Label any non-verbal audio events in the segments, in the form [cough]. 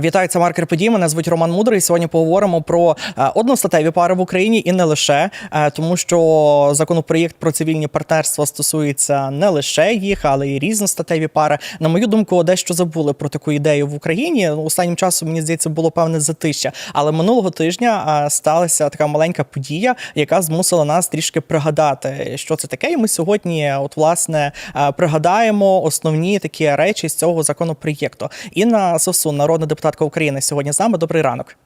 Вітаю, це маркер подій. Мене звуть Роман Мудрий. Сьогодні поговоримо про е, одностатеві пари в Україні і не лише, е, тому що законопроєкт про цивільні партнерства стосується не лише їх, але й різностатеві пари. На мою думку, дещо забули про таку ідею в Україні. Останнім часом мені здається було певне затища. Але минулого тижня е, сталася така маленька подія, яка змусила нас трішки пригадати, що це таке. І ми сьогодні, от власне, пригадаємо основні такі речі з цього законопроєкту. Інна Совсун, народна депутатка України, сьогодні з нами. Добрий ранок.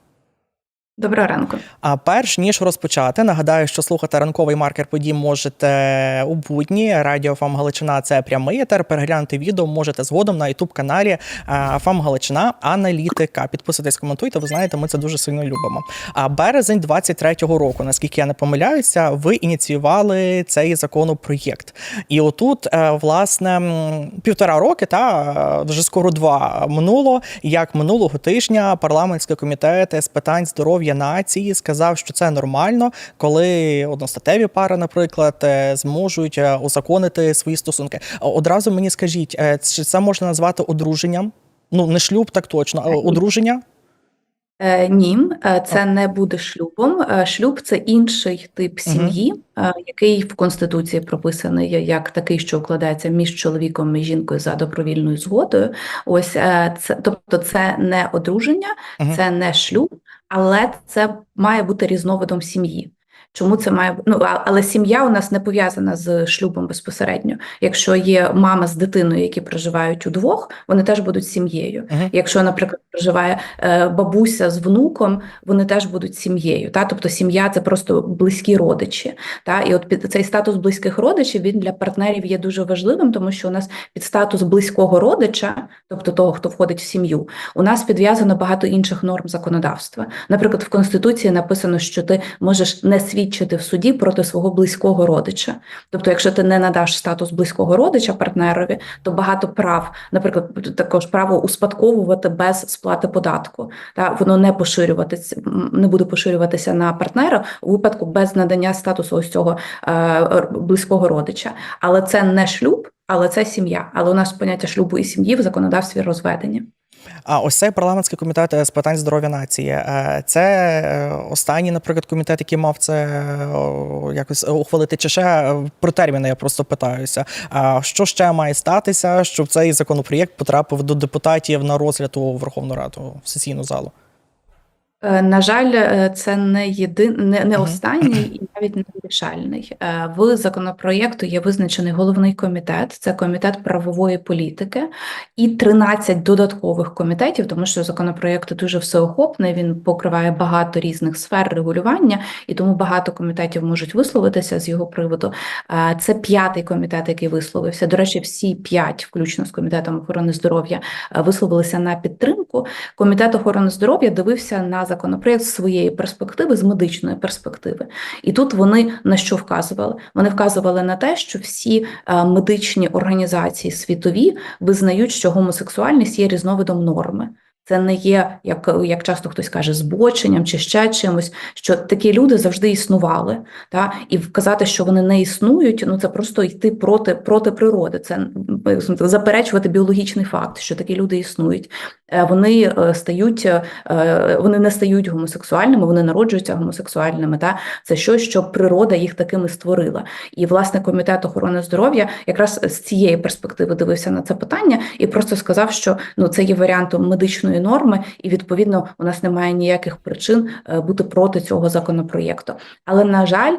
Доброго ранку. А перш ніж розпочати, нагадаю, що слухати ранковий маркер подій можете у будні. Радіо ФАМ Галичина це прямий етер. Переглянути відео можете згодом на ютуб каналі ФАМ Галичина Аналітика. Підписуйтесь, коментуйте. Ви знаєте, ми це дуже сильно любимо. А березень 23-го року, наскільки я не помиляюся, ви ініціювали цей законопроєкт. І отут, е, власне, півтора роки, та вже скоро два минуло. Як минулого тижня парламентський комітет з питань здоров'я нації сказав, що це нормально, коли одностатеві пари, наприклад, е, зможуть е, узаконити свої стосунки. Одразу мені скажіть, е, чи це можна назвати одруженням? Ну не шлюб, так точно, а одруження. Е, ні, е, це не буде шлюбом. Е, Шлюб це інший тип сім'ї, який в Конституції прописаний як такий, що укладається між чоловіком і жінкою за добровільною згодою. Ось це, тобто, це не одруження, це не шлюб, але це має бути різновидом сім'ї. Чому це має ну але сім'я у нас не пов'язана з шлюбом безпосередньо. Якщо є мама з дитиною, які проживають удвох, вони теж будуть сім'єю. Мгм. Якщо, наприклад, проживає е, бабуся з внуком, вони теж будуть сім'єю. Та? Тобто сім'я це просто близькі родичі. Та? І от під цей статус близьких родичів він для партнерів є дуже важливим, тому що у нас під статус близького родича, тобто того, хто входить в сім'ю, у нас підв'язано багато інших норм законодавства. Наприклад, в Конституції написано, що ти можеш не свідчити в суді проти свого близького родича. Тобто, якщо ти не надаш статус близького родича партнерові, то багато прав, наприклад, також право успадковувати без сплати податку, та воно не поширюватися, не буде поширюватися на партнера у випадку без надання статусу ось цього е, близького родича. Але це не шлюб, але це сім'я. Але у нас поняття шлюбу і сім'ї в законодавстві розведені. А ось цей парламентський комітет е, з питань здоров'я нації. е, Це е, останній, наприклад, комітет, який мав це якось ухвалити. Чи ще про терміни я просто питаюся. А що ще має статися, щоб цей законопроєкт потрапив до депутатів на розгляд у Верховну Раду в сесійну залу? Е, На жаль, е, це не єдин, не, не останній [clears throat] і навіть не вирішальний. Е, В законопроєкту є визначений головний комітет, це комітет правової політики, і 13 додаткових комітетів, тому що законопроєкт дуже всеохопний, він покриває багато різних сфер регулювання, і тому багато комітетів можуть висловитися з його приводу. Це п'ятий комітет, який висловився. До речі, всі п'ять, включно з комітетом охорони здоров'я, висловилися на підтримку. Комітет охорони здоров'я дивився на законопроєкт з своєї перспективи, з медичної перспективи. І тут вони на що вказували? Вони вказували на те, що всі е, медичні організації світові визнають, що гомосексуальність є різновидом норми. Це не є, як, як часто хтось каже, збоченням чи ще чимось, що такі люди завжди існували. Та? І вказати, що вони не існують, ну це просто йти проти, проти природи. Це заперечувати біологічний факт, що такі люди існують. Е, Вони е, стають, е, вони не стають гомосексуальними, вони народжуються гомосексуальними. Та? Це щось, що природа їх такими створила. І власне комітет охорони здоров'я якраз з цієї перспективи дивився на це питання і просто сказав, що ну це є варіантом медичної норми, і відповідно у нас немає ніяких причин е, бути проти цього законопроєкту. Але на жаль,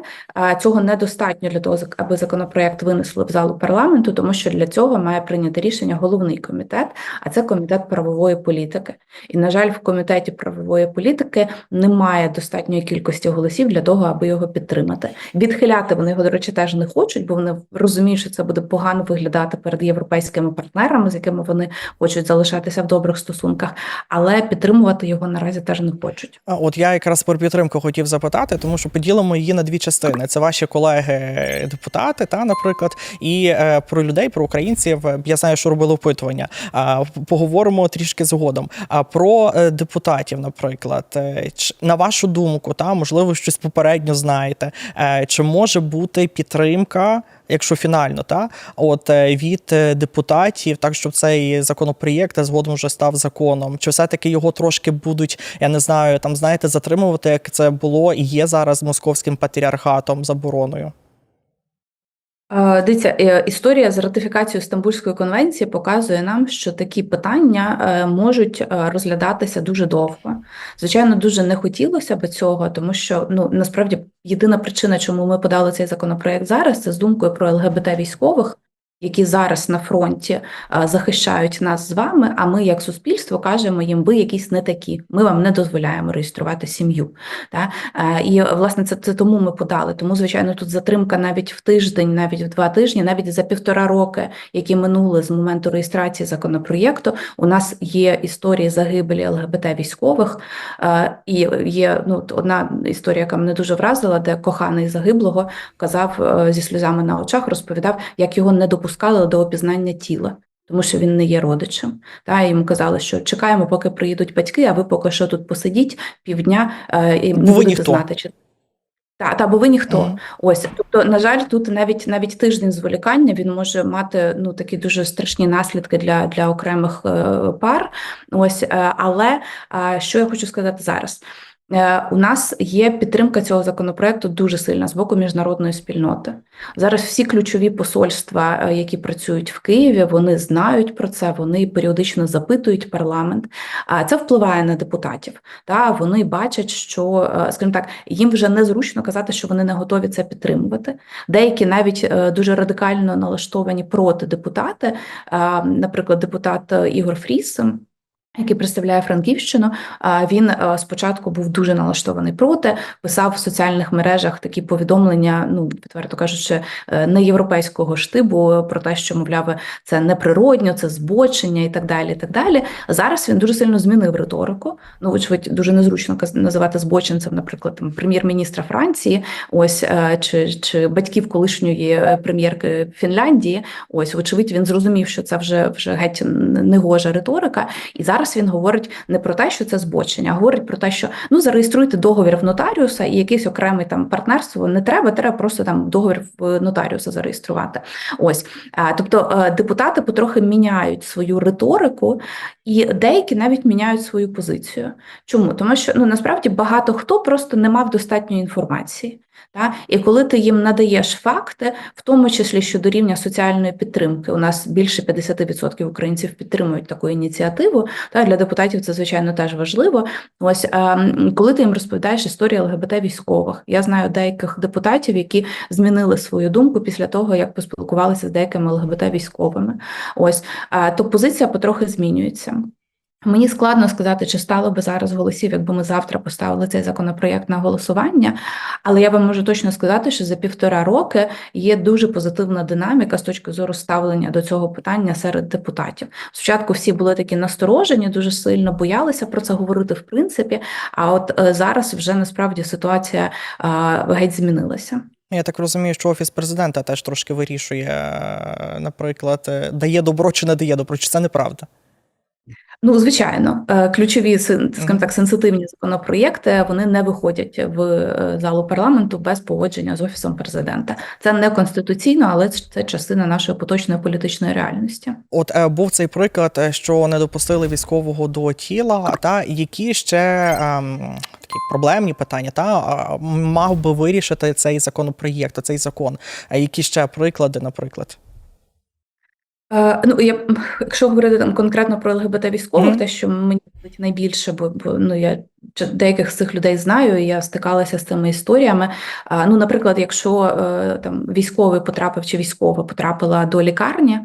цього недостатньо для того, аби законопроєкт винесли в залу парламенту, тому що для цього має прийняти рішення головний комітет, а це комітет правової політики. І на жаль, в комітеті правової політики немає достатньої кількості голосів для того, аби його підтримати. Відхиляти вони його, до речі, теж не хочуть, бо вони розуміють, що це буде погано виглядати перед європейськими партнерами, з якими вони хочуть залишатися в добрих стосунках, але підтримувати його наразі теж не хочуть. А От я якраз про підтримку хотів запитати, тому що поділимо її на дві частини. Це ваші колеги-депутати, та, наприклад, і е, про людей, про українців. е, Я знаю, що робили опитування. А поговоримо трішки згодом. А про е, депутатів, наприклад, Е, на вашу думку, та можливо, щось попередньо знаєте, е, чи може бути підтримка якщо фінально, та от е, від е, депутатів, так щоб цей законопроєкт згодом вже став законом. Чи все-таки його трошки будуть, я не знаю, там знаєте, затримувати, як це було і є зараз московським патріархатом забороною? Е, Дивіться, е, історія з ратифікацією Стамбульської конвенції показує нам, що такі питання е, можуть розглядатися дуже довго. Звичайно, дуже не хотілося б цього, тому що ну насправді єдина причина, чому ми подали цей законопроект зараз, це з думкою про ЛГБТ військових. Які зараз на фронті е, захищають нас з вами, а ми, як суспільство, кажемо їм, ви якісь не такі. Ми вам не дозволяємо реєструвати сім'ю. Е, І власне це, це тому ми подали. Тому, звичайно, тут затримка навіть в тиждень, навіть в два тижні, навіть за півтора роки, які минули з моменту реєстрації законопроєкту. У нас є історії загибелі ЛГБТ військових. Е, І є ну одна історія, яка мене дуже вразила, де коханий загиблого казав зі сльозами на очах, розповідав, як його не допускали до опізнання тіла. Тому що він не є родичем. Та йому казали, що чекаємо, поки приїдуть батьки, а ви поки що тут посидіть півдня е, і не будете ніхто. знати, чи та, та бо ви ніхто. Мгм. Ось, тобто, на жаль, тут навіть навіть тиждень зволікання він може мати ну такі дуже страшні наслідки для, для окремих е, пар. Ось, е, але е, що я хочу сказати зараз? Е, У нас є підтримка цього законопроекту дуже сильна з боку міжнародної спільноти. Зараз всі ключові посольства, е, які працюють в Києві, вони знають про це, вони періодично запитують парламент. А це впливає на депутатів. Та вони бачать, що, е, скажімо так, їм вже незручно казати, що вони не готові це підтримувати. Деякі навіть дуже радикально налаштовані проти депутати, наприклад, депутат Ігор Фріс. Який представляє Франківщину, він е, спочатку був дуже налаштований проти, писав в соціальних мережах такі повідомлення, ну відверто кажучи, е, не європейського штибу про те, що мовляв, це неприродньо, це збочення і так далі. І так далі. Зараз він дуже сильно змінив риторику. Ну, очевидь, дуже незручно називати збочинцем, наприклад, там, прем'єр-міністра Франції, ось е, чи, чи батьків колишньої прем'єрки Фінляндії. Ось, вочевидь, він зрозумів, що це вже вже геть негожа риторика. І зараз він говорить не про те, що це збочення, а говорить про те, що ну зареєструйте договір в нотаріуса і якийсь окремий там партнерство не треба, треба просто там договір в нотаріуса зареєструвати. Ось, тобто е, депутати потрохи міняють свою риторику, і деякі навіть міняють свою позицію. Чому? Тому що ну насправді багато хто просто не мав достатньої інформації. Та? І коли ти їм надаєш факти, в тому числі щодо рівня соціальної підтримки, у нас більше 50% українців підтримують таку ініціативу. Та для депутатів це звичайно теж важливо. Ось коли ти їм розповідаєш історію ЛГБТ військових, я знаю деяких депутатів, які змінили свою думку після того, як поспілкувалися з деякими ЛГБТ військовими. Ось то позиція потрохи змінюється. Мені складно сказати, чи стало би зараз голосів, якби ми завтра поставили цей законопроєкт на голосування, але я вам можу точно сказати, що за півтора роки є дуже позитивна динаміка з точки зору ставлення до цього питання серед депутатів. Спочатку всі були такі насторожені, дуже сильно боялися про це говорити в принципі. А от е, зараз вже насправді ситуація геть змінилася. Я так розумію, що офіс президента теж трошки вирішує, наприклад, е, дає добро чи не дає добро, чи це неправда? Ну, звичайно, е, ключові скажімо так, сенситивні законопроєкти вони не виходять в е, залу парламенту без погодження з офісом президента. Це не конституційно, але це частина нашої поточної політичної реальності. От е, був цей приклад, що не допустили військового до тіла, та які ще ем, такі проблемні питання, та мав би вирішити цей законопроєкт, цей закон. А які ще приклади, наприклад? Е, ну, я, якщо говорити там конкретно про ЛГБТ військових, Мгм. те, що мені найбільше, бо, бо ну я деяких з цих людей знаю, і я стикалася з цими історіями. А, ну, наприклад, якщо е, там військовий потрапив чи військова потрапила до лікарні,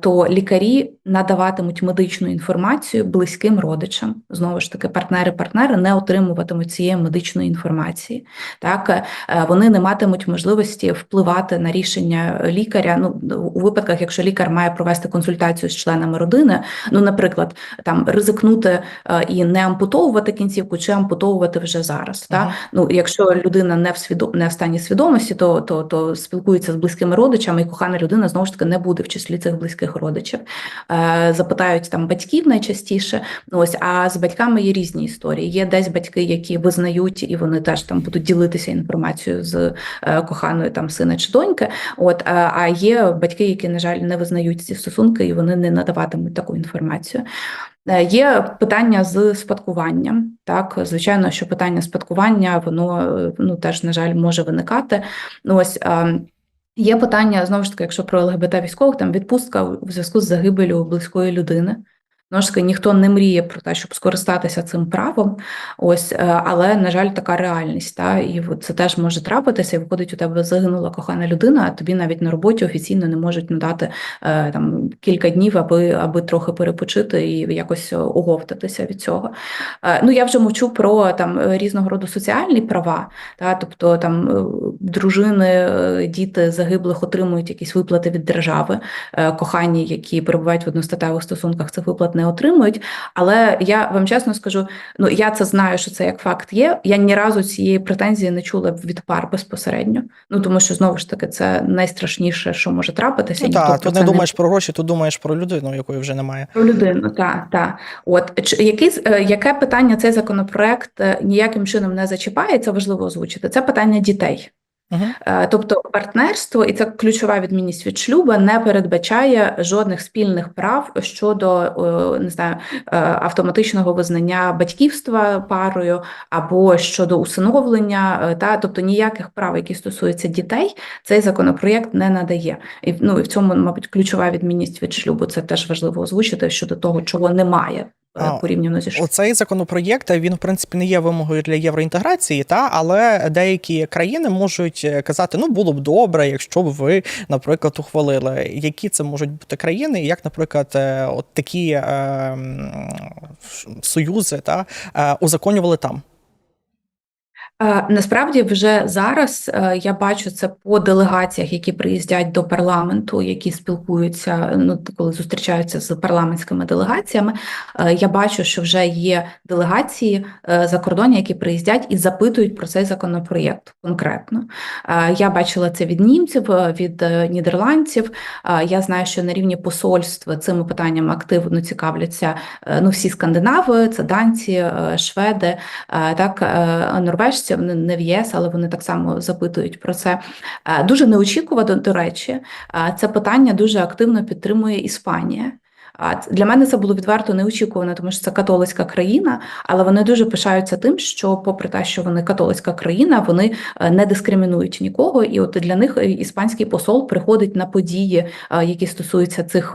то лікарі надаватимуть медичну інформацію близьким родичам. Знову ж таки, партнери-партнери не отримуватимуть цієї медичної інформації. Так, е, вони не матимуть можливості впливати на рішення лікаря. Ну, у випадках, якщо лікар має провести консультацію з членами родини, ну, наприклад, там ризикнути е, і не ампутовувати кінцівку, чи ампутовувати вже зараз. Та? Ага. Ну, якщо людина не в свідо... не в стані свідомості, то, то, то спілкується з близькими родичами, і кохана людина знову ж таки не буде в числі цих близьких родичів. Е, Запитають там батьків найчастіше. Ось, а з батьками є різні історії. Є десь батьки, які визнають, і вони теж там будуть ділитися інформацією з е, коханою там сина чи доньки. От, е, а є батьки, які, на жаль, не визнають ці стосунки, і вони не надаватимуть таку інформацію. Є питання з спадкуванням. Так, звичайно, що питання спадкування воно ну теж на жаль може виникати. Ось. Є питання знову ж таки, якщо про ЛГБТ військових, там відпустка в зв'язку з загибелю близької людини. Знову ж таки, ніхто не мріє про те, щоб скористатися цим правом. Ось, е, але на жаль, така реальність. Та і це теж може трапитися. І виходить, у тебе загинула кохана людина, а тобі навіть на роботі офіційно не можуть надати е, там кілька днів, аби аби трохи перепочити і якось оговтатися від цього. Е, Ну я вже мовчу про там е, різного роду соціальні права, та тобто там е, дружини, е, діти загиблих отримують якісь виплати від держави, е, кохані, які перебувають в одностатевих стосунках, цих виплат не отримують. Але я вам чесно скажу, ну я це знаю, що це як факт є. Я ні разу цієї претензії не чула від пар безпосередньо. Ну тому що знову ж таки це найстрашніше, що може трапитися. Ну, так, тут не думаєш про гроші, тут думаєш про людину, якої вже немає. про людину, так, так. От чи- який, е, яке питання цей законопроект е, ніяким чином не зачіпає, це важливо озвучити. Це питання дітей. Е, Тобто партнерство, і це ключова відмінність від шлюбу, не передбачає жодних спільних прав щодо е, не знаю е, автоматичного визнання батьківства парою або щодо усиновлення, та тобто ніяких прав, які стосуються дітей, цей законопроєкт не надає. І ну і в цьому, мабуть, ключова відмінність від шлюбу. Це теж важливо озвучити щодо того, чого немає порівняно зі Швецією. Оцей законопроєкт він в принципі не є вимогою для євроінтеграції, та але деякі країни можуть е, казати, ну було б добре, якщо б ви, наприклад, ухвалили. Які це можуть бути країни, і як, наприклад, е, от такі е, союзи та е, узаконювали там. Е, Насправді, вже зараз е, я бачу це по делегаціях, які приїздять до парламенту, які спілкуються, ну коли зустрічаються з парламентськими делегаціями. Е, Я бачу, що вже є делегації е, закордонні, які приїздять і запитують про цей законопроєкт конкретно. Я бачила це від німців, від нідерландців. Я знаю, що на рівні посольств цими питаннями активно цікавляться ну всі скандинави, це данці, шведи, так е, норвежці. Вони не в ЄС, але вони так само запитують про це. Е, Дуже неочікувано, до речі, е, це питання дуже активно підтримує Іспанія. Для мене це було відверто неочікувано, тому що це католицька країна, але вони дуже пишаються тим, що, попри те, що вони католицька країна, вони е, не дискримінують нікого. І от для них е, іспанський посол приходить на події, е, які стосуються цих,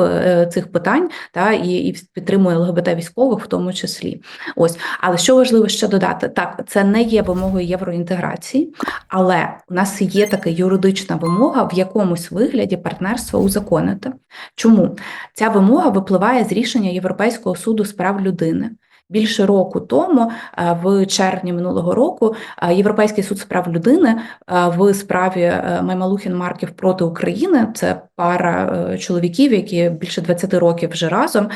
цих питань, та і, і підтримує ЛГБТ військових в тому числі. Ось, але що важливо ще додати, так це не є вимогою євроінтеграції, але у нас є така юридична вимога в якомусь вигляді партнерство узаконити. Чому ця вимога випливає з рішення Європейського суду з прав людини? Більше року тому, е, в червні минулого року, е, Європейський суд з прав людини е, в справі Маймалухін Марків проти України. Це пара е, чоловіків, які більше 20 років вже разом.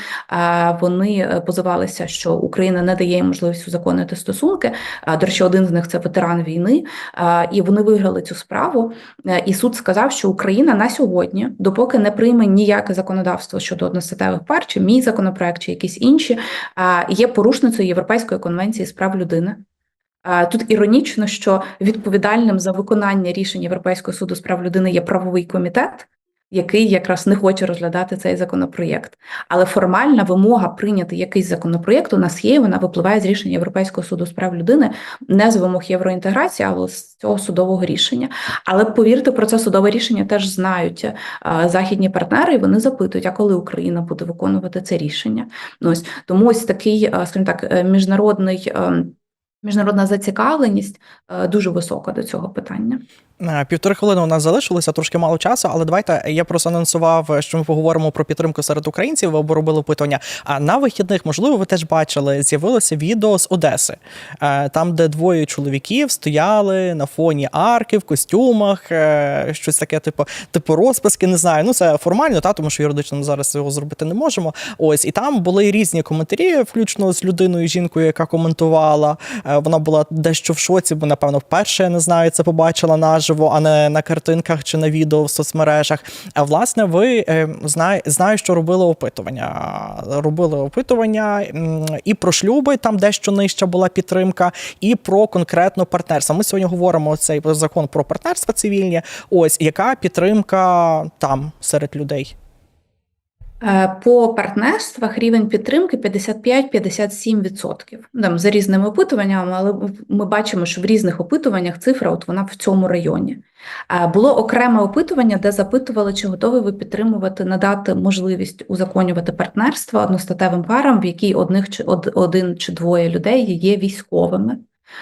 Вони е, позивалися, що Україна не дає їм можливість узаконити стосунки. До речі, один з них це ветеран війни, і вони виграли цю справу. Е, І суд сказав, що Україна на сьогодні, допоки не прийме ніяке законодавство щодо одностатевих пар, чи мій законопроект, чи якісь інші, є порушницею Європейської конвенції з прав людини. Тут іронічно, що відповідальним за виконання рішень Європейського суду з прав людини є правовий комітет, який якраз не хоче розглядати цей законопроєкт. Але формальна вимога прийняти якийсь законопроєкт у нас є, вона випливає з рішення Європейського суду з прав людини, не з вимог євроінтеграції, але з цього судового рішення. Але повірте, про це судове рішення теж знають е, західні партнери, і вони запитують, а коли Україна буде виконувати це рішення. Ну, ось тому ось такий, е, скажімо так, е, міжнародний. Е, Міжнародна зацікавленість е, дуже висока до цього питання. Е, Півтори хвилини у нас залишилося, трошки мало часу, але давайте я просто анонсував, що ми поговоримо про підтримку серед українців. Обо робили опитування. А на вихідних, можливо, ви теж бачили, з'явилося відео з Одеси, е, там, де двоє чоловіків стояли на фоні арки в костюмах, е, щось таке, типу, типу розписки. Не знаю. Ну це формально, та тому що юридично зараз цього зробити не можемо. Ось і там були різні коментарі, включно з людиною, жінкою, яка коментувала. Е, Е, Вона була дещо в шоці, бо напевно вперше я не знаю, це побачила наживо, а не на картинках чи на відео в соцмережах. А власне, ви е, знає, що робили опитування. Робили опитування і про шлюби, там дещо нижча була підтримка, і про конкретно партнерство. Ми сьогодні говоримо цей закон про партнерства цивільні. Ось яка підтримка там серед людей. Е, По партнерствах рівень підтримки 55-57%. Там за різними опитуваннями, але ми бачимо, що в різних опитуваннях цифра от вона в цьому районі. Е, Було окреме опитування, де запитували, чи готові ви підтримувати, надати можливість узаконювати партнерство одностатевим парам, в якій одних чи од- один чи двоє людей є військовими.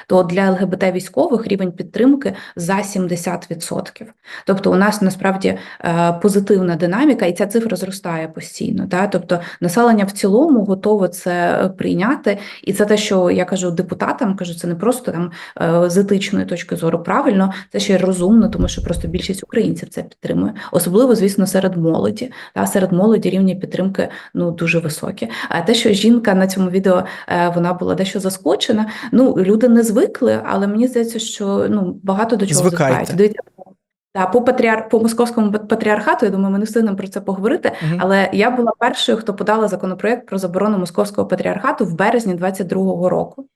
То для ЛГБТ військових рівень підтримки за 70%. Тобто у нас насправді е, позитивна динаміка, і ця цифра зростає постійно. Да? Тобто населення в цілому готове це прийняти. І це те, що я кажу депутатам, кажу, це не просто там е, з етичної точки зору правильно, це ще й розумно, тому що просто більшість українців це підтримує. Особливо, звісно, серед молоді. Да? Серед молоді рівні підтримки ну дуже високі. А те, що жінка на цьому відео е, вона була дещо заскочена, ну люди не звикли, але мені здається, що ну багато до чого звикають. Дивіться, Да, по патріар по московському патріархату, я думаю, ми не встигнемо про це поговорити. Мгм. Але я була першою, хто подала законопроект про заборону московського патріархату в березні 22-го року.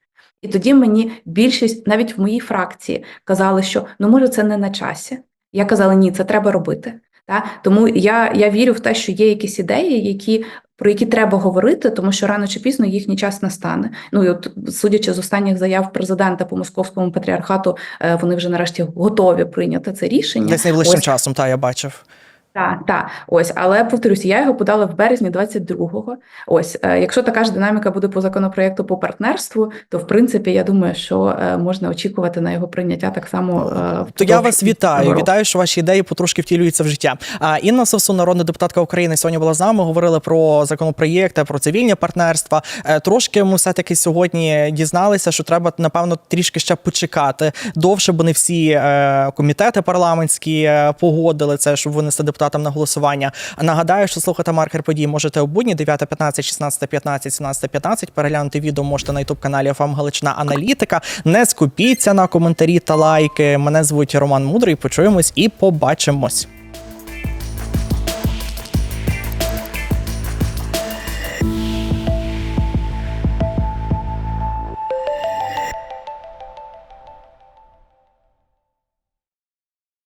І тоді мені більшість, навіть в моїй фракції, казали, що ну може це не на часі. Я казала, ні, це треба робити. Та? Тому я, я вірю в те, що є якісь ідеї, які, про які треба говорити, тому що рано чи пізно їхній час настане. Ну і от, судячи з останніх заяв президента по московському патріархату, е, вони вже нарешті готові прийняти це рішення. Десь найближчим Ось. часом, та я бачив. Так, так, ось, але повторюся, я його подала в березні 22-го. Ось, е, якщо така ж динаміка буде по законопроекту по партнерству, то в принципі я думаю, що е, можна очікувати на його прийняття так само. е, То я вас вітаю. року. Вітаю, що ваші ідеї потрошки втілюються в життя. А Інна Совсун, народна депутатка України, сьогодні була з нами. Говорили про законопроєкти, про цивільні партнерства. Трошки ми все таки сьогодні дізналися, що треба напевно трішки ще почекати довше, бо не всі комітети парламентські погодили це, щоб винести депутатам на голосування. Нагадаю, що слухати маркер подій можете у будні 9.15, 16.15, 17.15. Переглянути відео можете на ютуб каналі ФАМ Галичина Аналітика. Не скупіться на коментарі та лайки. Мене звуть Роман Мудрий. Почуємось і побачимось.